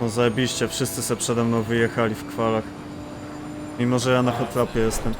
No zajebiście, wszyscy se przede mną wyjechali w kwalach. Mimo, że ja na hotlapie jestem.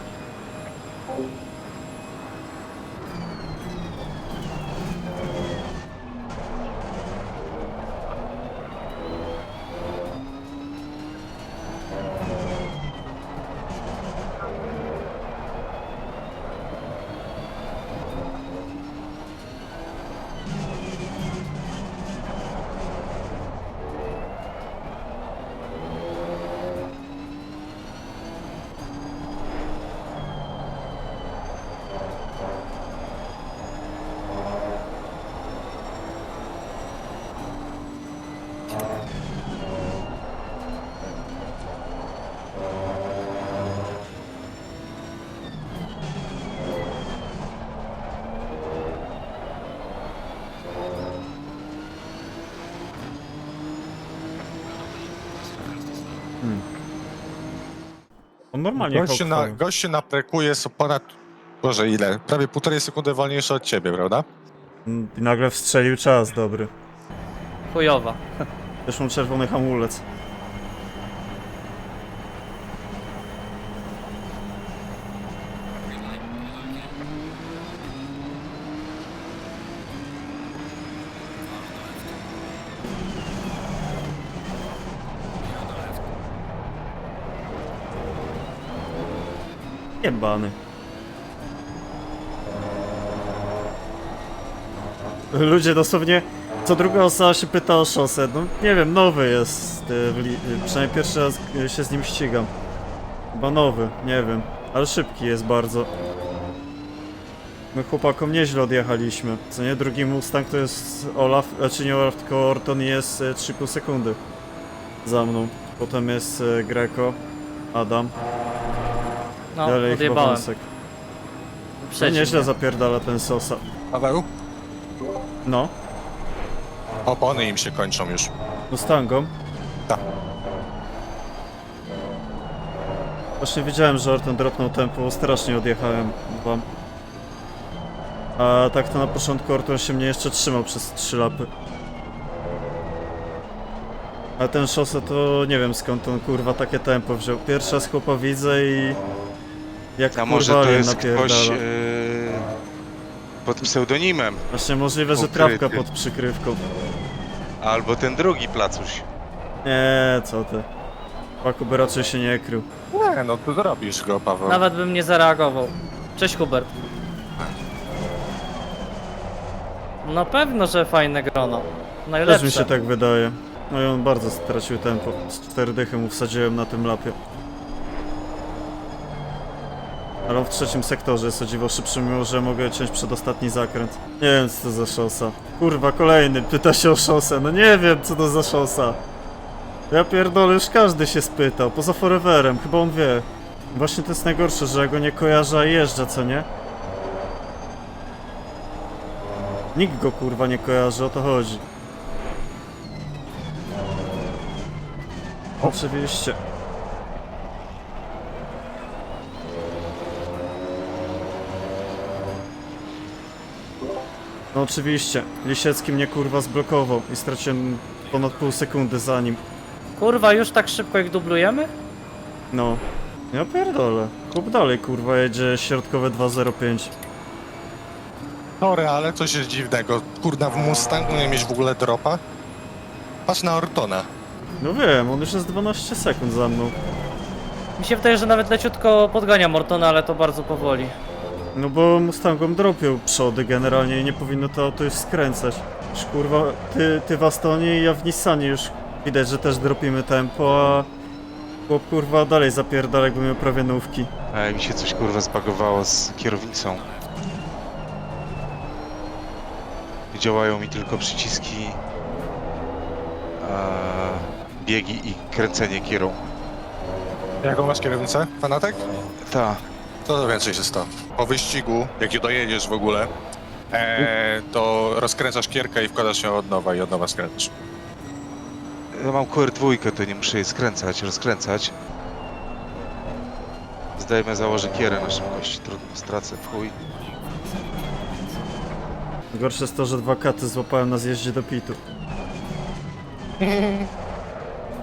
On normalnie Gościu na, hałkuje. gościu na preku jest ponad, Boże ile, prawie półtorej sekundy wolniejszy od ciebie, prawda? Mm, I nagle wstrzelił czas dobry. Chujowa. Też mam czerwony hamulec. Jebany. Ludzie dosłownie co druga osoba się pyta o szosę. No nie wiem, nowy jest. y, y, przynajmniej pierwszy raz y, się z nim ścigam. Chyba nowy, nie wiem. Ale szybki jest bardzo. My chłopakom nieźle odjechaliśmy. Co nie, drugi Mustang to jest Olaf, znaczy nie Olaf, tylko Orton jest y, 3,5 sekundy. Za mną. Potem jest Greco, Adam, No, dalej chyba odjebałem. Wąsek. No Przeciw. nieźle zapierdala ten Sosa. Paweł? No, Opony im się kończą już. Mustangom. Tak. Właśnie wiedziałem, że Orton dropnął tempo, bo strasznie odjechałem wam. A tak to na początku Orton się mnie jeszcze trzymał przez trzy lapy. A ten szosę to nie wiem skąd on kurwa takie tempo wziął. Pierwszy raz chłopa widzę i... Jak A może kurwa to jest napierdala. ktoś e, pod pseudonimem? Właśnie możliwe, że ukryty. trawka pod przykrywką. Albo ten drugi placuś. Nie, co ty. Paku by raczej się nie krył. Nie, no ty zrobisz go, Paweł. Nawet bym nie zareagował. Cześć Hubert. Na pewno, że fajne grono. Najlepsze. Też mi się tak wydaje. No i on bardzo stracił tempo. Z cztery dychy mu wsadziłem na tym lapie. Ale w trzecim sektorze jest o dziwo szybszy, mimo że mogę ciąć przedostatni zakręt. Nie wiem co to za szosa. Kurwa, kolejny pyta się o szosę. No nie wiem co to za szosa. Ja pierdolę, już każdy się spytał. Poza Foreverem, chyba on wie. Właśnie to jest najgorsze, że ja go nie kojarzę, a jeżdżę, co nie? Nikt go kurwa nie kojarzy, o to chodzi. Oczywiście. No oczywiście. Lisiecki mnie kurwa zblokował i straciłem ponad pół sekundy za nim. Kurwa, już tak szybko ich dublujemy? No. Ja pierdolę. Kup dalej kurwa jedzie środkowe 205. Sorry, ale coś jest dziwnego. Kurna, w Mustangu nie mieć w ogóle dropa? Patrz na Ortona. No wiem, on już jest 12 sekund za mną. Mi się wydaje, że nawet leciutko podgania Mortona, ale to bardzo powoli. No bo Mustangom dropią przody generalnie i nie powinno to auto już skręcać. Już kurwa, ty, ty w Astonie i ja w Nissanie już widać, że też dropimy tempo, a chłop kurwa dalej zapierdala jakby miał prawie nówki. A mi się coś kurwa zbagowało z kierownicą. Działają mi tylko przyciski, a, biegi i kręcenie kierą. Jaką masz kierownicę? Fanatek? Ta, To to więcej się stało. Po wyścigu, jak dojedziesz w ogóle, e, to rozkręcasz kierkę i wkładasz ją od nowa i od nowa skręcasz. ja mam QR2, to nie muszę jej skręcać, rozkręcać. Zdajemy założę kierę na szybkość, trudno stracę w chuj. Gorsze jest to, że dwa katy złapałem na zjeździe do pitu.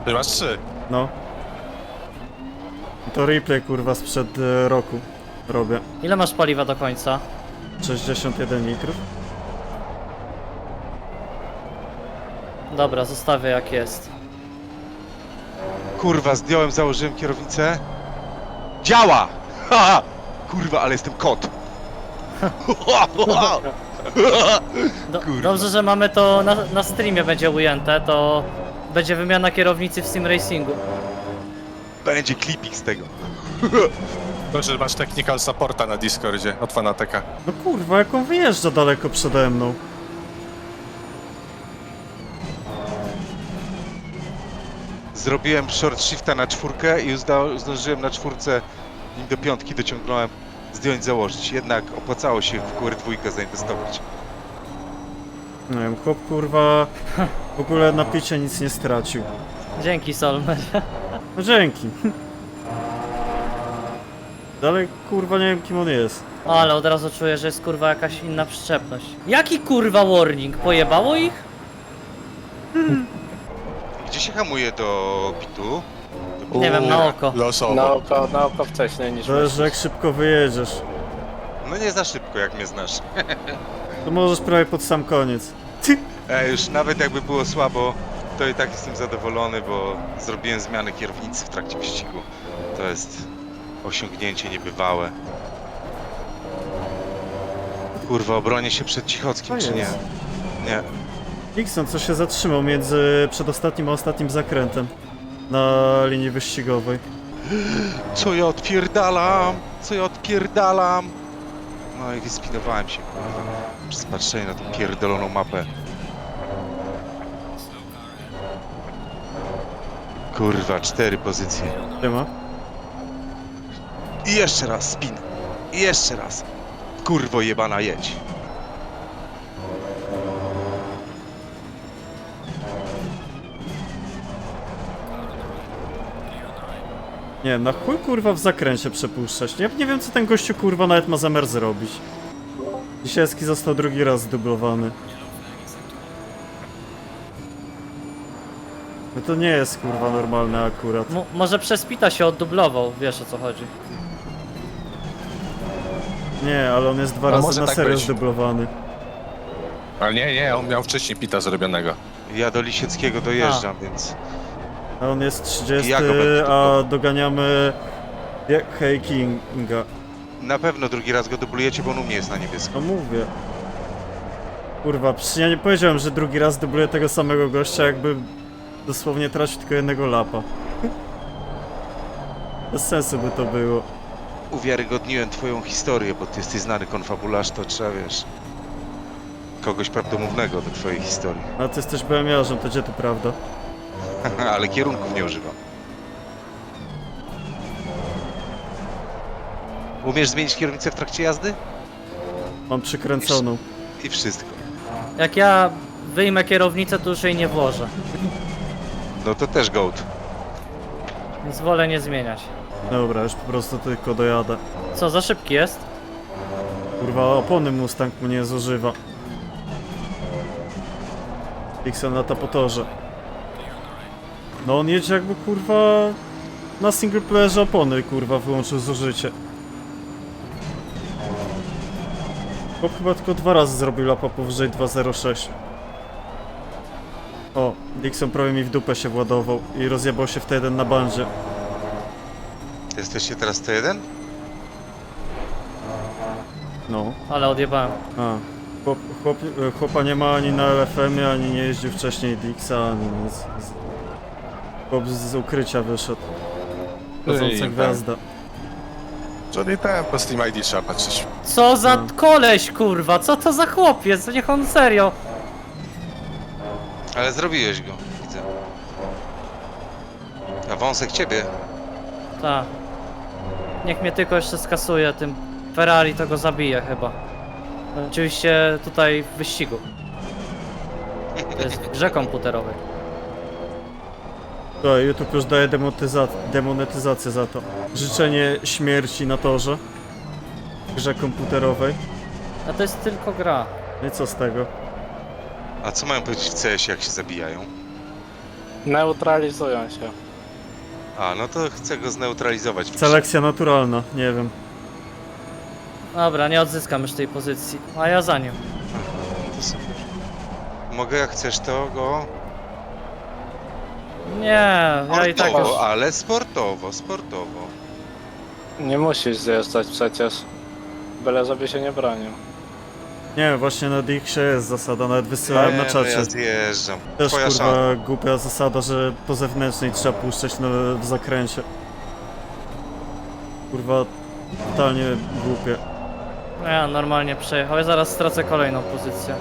Ty masz trzy. No. To replay kurwa sprzed e, roku robię. Ile masz paliwa do końca? 61 litrów. Dobra, zostawię jak jest. Kurwa, zdjąłem, założyłem kierownicę. Działa! Ha! Kurwa, ale jestem kot. Do, Kurwa. dobrze, że mamy to na, na streamie będzie ujęte, to będzie wymiana kierownicy w sim racingu. Będzie klipik z tego. To, że masz technical supporta na Discordzie od fanateka. No kurwa, jak on wyjeżdża daleko przede mną. Zrobiłem short shifta na czwórkę i zda- zdążyłem na czwórce, nim do piątki dociągnąłem, zdjąć, założyć. Jednak opłacało się w QR dwójkę zainwestować. Nie wiem, chłop kurwa w ogóle na picie nic nie stracił. Dzięki Solmer. No dzięki. Dalej kurwa nie wiem kim on jest. Ale od razu czuję, że jest kurwa jakaś inna przyczepność. Jaki kurwa warning? Pojebało ich? Gdzie się hamuje do bitu? Nie wiem, na oko. Losowo. Na oko, na oko wcześniej niż Zależy jak myślisz. szybko wyjedziesz. No nie za szybko, jak mnie znasz. To możesz prawie pod sam koniec. E, już nawet jakby było słabo, to i tak jestem zadowolony, bo zrobiłem zmianę kierownicy w trakcie wyścigu. To jest osiągnięcie niebywałe. Kurwa, obronię się przed Cichockim, czy nie? Nie. Dixon co się zatrzymał między przedostatnim a ostatnim zakrętem na linii wyścigowej. Co ja odpierdalam? Co ja odpierdalam? No i wyspinowałem się, kurwa. Przez patrzenie na tą pierdoloną mapę. Kurwa, cztery pozycje. Nie ma? I jeszcze raz spin. I jeszcze raz. Kurwo jebana jedź. Nie, na chuj kurwa w zakręcie przepuszczać. Ja nie wiem co ten gościu kurwa nawet ma zamiar zrobić. Dzisiejski został drugi raz zdublowany. No to nie jest kurwa normalne akurat. Mo- może przez Pita się oddublował, wiesz o co chodzi. Nie, ale on jest dwa No razy może na tak serio być. zdublowany. Ale nie, nie, on miał wcześniej pita zrobionego. Ja do Lisieckiego dojeżdżam, więc... A on jest 30, Ja go będę a dublował. doganiamy Hey Kinga. Na pewno drugi raz go dublujecie, bo on u mnie jest na niebiesko. No mówię. Kurwa, przecież ja nie powiedziałem, że drugi raz dubluję tego samego gościa, jakby dosłownie tracił tylko jednego lapa. Bez sensu by to było. Uwiarygodniłem twoją historię, bo ty jesteś znany konfabularz, to trzeba, wiesz... Kogoś prawdomównego do twojej historii. A ty jesteś BMiarzem, to gdzie tu prawda? Ale kierunków nie używam. Umiesz zmienić kierownicę w trakcie jazdy? Mam przykręconą. I wszystko. Jak ja wyjmę kierownicę, to już jej nie włożę. No to też gołd. Więc wolę nie zmieniać. Dobra, już po prostu tylko dojadę. Co, za szybki jest? Kurwa, opony Mustang mu nie zużywa. Pixel na tapotorze. No on jedzie jakby kurwa na single playerze opony kurwa wyłączył zużycie. Bo chyba tylko dwa razy zrobił lapa powyżej 2.06. O, Dixon prawie mi w dupę się władował i rozjebał się w T1 na bandzie. Jesteście teraz T1? No. Ale odjebałem. A, chłop, chłop, chłopa nie ma ani na LFM-ie, ani nie jeździł wcześniej Dixa, ani nic. Z- Chłop z, ukrycia wyszedł. Chodząca gwiazda. Johnny Tempo z Team ID trzeba patrzeć. Co za No. koleś, kurwa? Co to za chłopiec? Niech on serio. Ale zrobiłeś go, widzę. A wąsek ciebie. Tak. Niech mnie tylko jeszcze skasuje tym Ferrari, to go zabije chyba. Oczywiście tutaj w wyścigu. To jest w grze komputerowej. Słuchaj, YouTube już daje demotyza- demonetyzację za to. Życzenie śmierci na torze. W grze komputerowej. A to jest tylko gra. No i co z tego? A co mają powiedzieć w CS, jak się zabijają? Neutralizują się. A, no to chcę go zneutralizować. Selekcja naturalna, nie wiem. Dobra, nie odzyskam już tej pozycji. A ja za nim. To super. Mogę jak chcesz to go... Nie, ja i tak już... Sportowo, ale sportowo, sportowo. Nie musisz zjeżdżać przecież. Byle żeby się nie bronił. Nie, właśnie na Dixie jest zasada, nawet wysyłałem na no czacie. ja zjeżdżam. Też Twoja kurwa szansa. głupia zasada, że po zewnętrznej trzeba puszczać no, w zakręcie. Kurwa, totalnie głupie. Ja normalnie przejechał, ja zaraz stracę kolejną pozycję.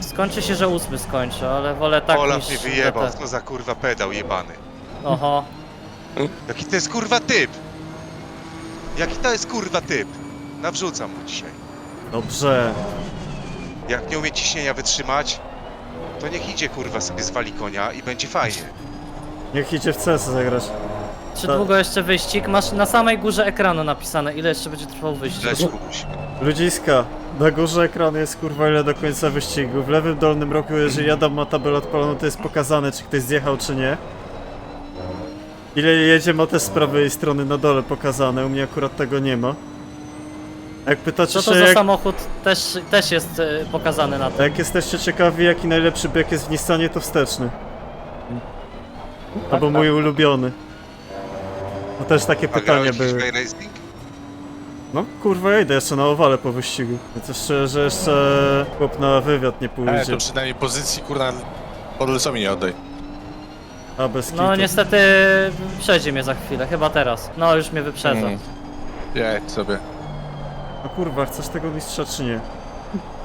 Skończy się, że ósmy skończę, ale wolę tak Olaf niż mnie wyjebał, no za kurwa pedał jebany. Oho. Jaki to jest kurwa typ? Jaki to jest kurwa typ? Nawrzucam mu dzisiaj. Dobrze. Jak nie umie ciśnienia wytrzymać, to niech idzie kurwa sobie zwali konia i będzie fajnie. Niech idzie w CS zagrać. Czy Tak. długo jeszcze wyścig? Masz na samej górze ekranu napisane, ile jeszcze będzie trwał wyścig. Leć. Ludziska, na górze ekranu jest kurwa ile do końca wyścigu. W lewym dolnym rogu, jeżeli Adam ma tabelę odpaloną, to jest pokazane, czy ktoś zjechał, czy nie. Ile jedzie, ma też z prawej strony na dole pokazane, u mnie akurat tego nie ma. Jak pytacie Co się, to za jak, samochód też, też jest e, pokazany na a tym. jak jesteście ciekawi, jaki najlepszy bieg jest w Nissanie, to wsteczny. Albo mój ulubiony. No też takie A pytania grałeś były. No kurwa, ja idę jeszcze na owale po wyścigu. Więc jeszcze, że jeszcze chłop na wywiad nie E, pójdzie. to przynajmniej pozycji, kurna, pod lecami nie oddaj. A bez No kitu. niestety przejdzie mnie za chwilę, chyba teraz. No już mnie wyprzedza. Mm. Jedź sobie. No kurwa, chcesz tego mistrza czy nie?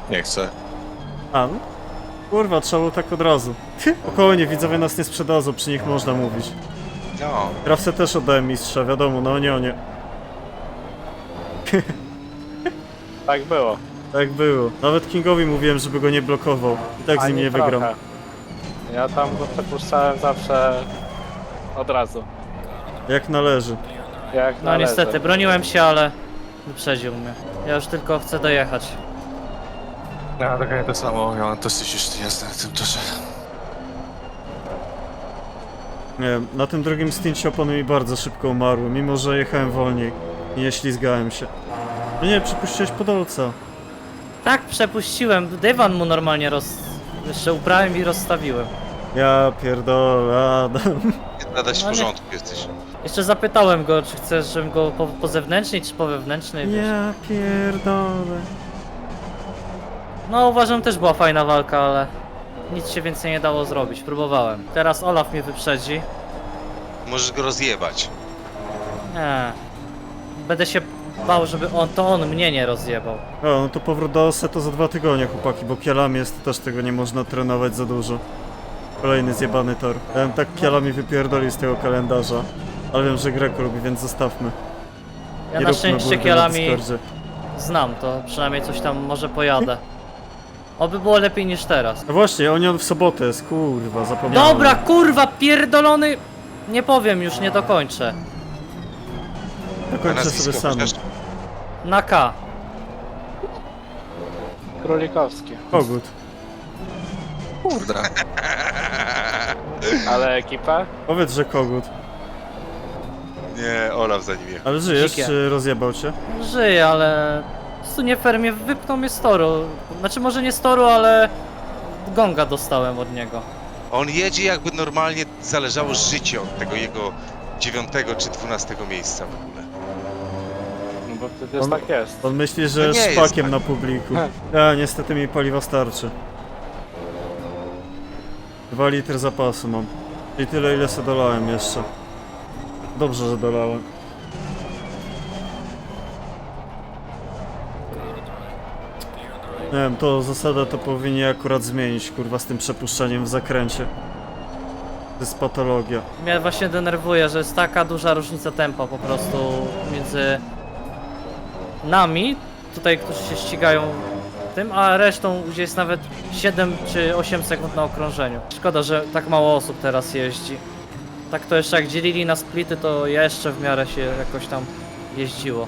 Nie chcę. A, no. Kurwa, trzeba było tak od razu. Spokojnie, widzowie nas nie sprzedadzą, przy nich można mówić. No. Krawce też oddałem mistrza, wiadomo, no nie, nie. Tak było. Tak było. Nawet Kingowi mówiłem, żeby go nie blokował. I tak z nim Ani nie wygram. trochę. Ja tam go przepuszczałem zawsze od razu. Jak należy. Jak No należy. niestety, broniłem się, ale wyprzedził mnie. Ja już tylko chcę dojechać. Ja dokładnie to samo, ja mam dosyć już jazdy na tym torze. Nie wiem, na tym drugim stincie opony mi bardzo szybko umarły, mimo że jechałem wolniej. I nie ślizgałem się. No nie, przypuściłeś podolca. Tak, przepuściłem. Dywan mu normalnie roz... Jeszcze ubrałem i rozstawiłem. Ja pierdolę, Adam. Nie w No nie. porządku jesteś. Jeszcze zapytałem go, czy chcesz, żebym go po, po zewnętrznej, czy po wewnętrznej. wiesz. Ja pierdolę. No uważam, też była fajna walka, ale nic się więcej nie dało zrobić. Próbowałem. Teraz Olaf mnie wyprzedzi. Możesz go rozjebać. Nie. Będę się bał, żeby on, to on mnie nie rozjebał. O, no to powrót do OSE to za dwa tygodnie, chłopaki, bo kielami jest, to też tego nie można trenować za dużo. Kolejny zjebany tor. Ja bym tak kielami wypierdolił z tego kalendarza. Ale wiem, że Greco lubi, więc zostawmy. Ja Nie na róbmy szczęście burdy na kielami Discordzie. znam, to przynajmniej coś tam może pojadę. Oby było lepiej niż teraz. No właśnie, Onion w sobotę jest, kurwa, zapomniałem. Dobra, kurwa, pierdolony... Nie powiem już, nie dokończę. Dokończę sobie nazwisko sam. chociaż? Na K. Królikowski. Kogut. Kurde. Ale ekipę? Powiedz, że kogut. Nie, Olaf za nim jechał. Ale żyjesz, Dzikie. czy rozjebał cię? Żyję, ale... Po prostu nie fair mnie wypnął mnie z toru. Znaczy może nie z toru, ale... Gonga dostałem od niego. On jedzie jakby normalnie zależało życie od tego jego dziewiątego czy dwunastego miejsca w ogóle. No bo przecież On- tak jest. On myśli, że nie jest szpakiem tak. na publiku. Ja, niestety mi paliwa starczy. Dwa litry zapasu mam. I tyle, ile sobie dolałem jeszcze. Dobrze, że dolałem. Nie wiem, to zasadę to powinni akurat zmienić, kurwa, z tym przepuszczeniem w zakręcie. To jest patologia. Mnie właśnie denerwuje, że jest taka duża różnica tempa po prostu między nami, tutaj, którzy się ścigają tym, a resztą, gdzie jest nawet 7 czy 8 sekund na okrążeniu. Szkoda, że tak mało osób teraz jeździ. Tak to jeszcze jak dzielili na splity, to jeszcze w miarę się jakoś tam jeździło.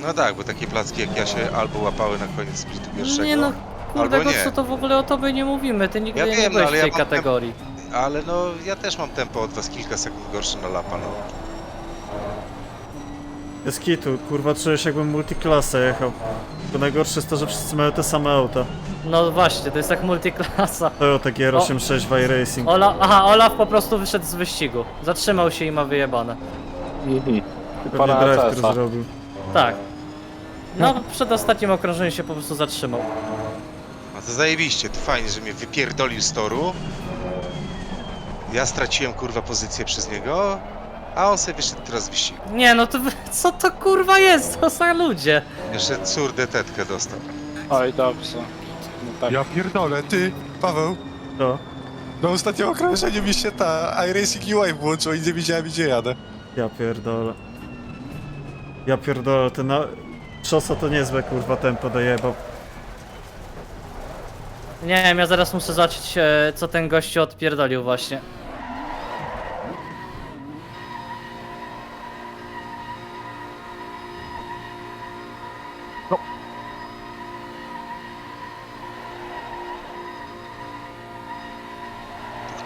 No tak, bo takie placki jak ja się albo łapały na koniec splitu pierwszego. Nie no, kurde, Albo nie. to w ogóle o tobie nie mówimy, ty nigdy Ja nie wiem, no, byłeś ale w tej kategorii. Ale no, ja też mam tempo od was kilka sekund gorsze na lapa, no. Jest kitu, kurwa czuję się jakbym multiklasę jechał. To najgorsze jest to, że wszyscy mają te same auta. No właśnie, to jest jak multiklasa. Toyota GR86 w iRacing. Ola, aha, Olaf po prostu wyszedł z wyścigu. Zatrzymał się i ma wyjebane. Mhm. Pewnie Pana drive, zrobił. Tak. No, przed ostatnim okrążeniem się po prostu zatrzymał. A to zajebiście, to fajnie, że mnie wypierdolił z toru. Ja straciłem kurwa pozycję przez niego, a on sobie wyszedł teraz wyścigu. Nie, no to wy- co to kurwa jest? To za ludzie. Jeszcze córdę tetkę dostał. Oj, dobrze. No tak. Ja pierdolę, ty, Paweł. To. Na ostatnim okrążeniu mi się ta iRacing UI włączyła i nie wiedziałem gdzie jadę. Ja pierdolę. Ja pierdolę, ten na... Szosa to niezłe kurwa tempo dojebał. Nie wiem, ja zaraz muszę zobaczyć, e, co ten gościu odpierdolił właśnie.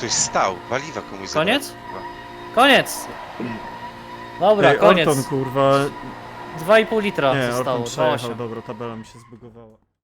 Ktoś stał, waliwa komuś zabrał, Koniec? kurwa. Koniec! Dobra, Ej, koniec. Orton kurwa... 2,5 litra Nie, zostało, Orton przejechał, 2,8. dobra, tabela mi się zbugowała.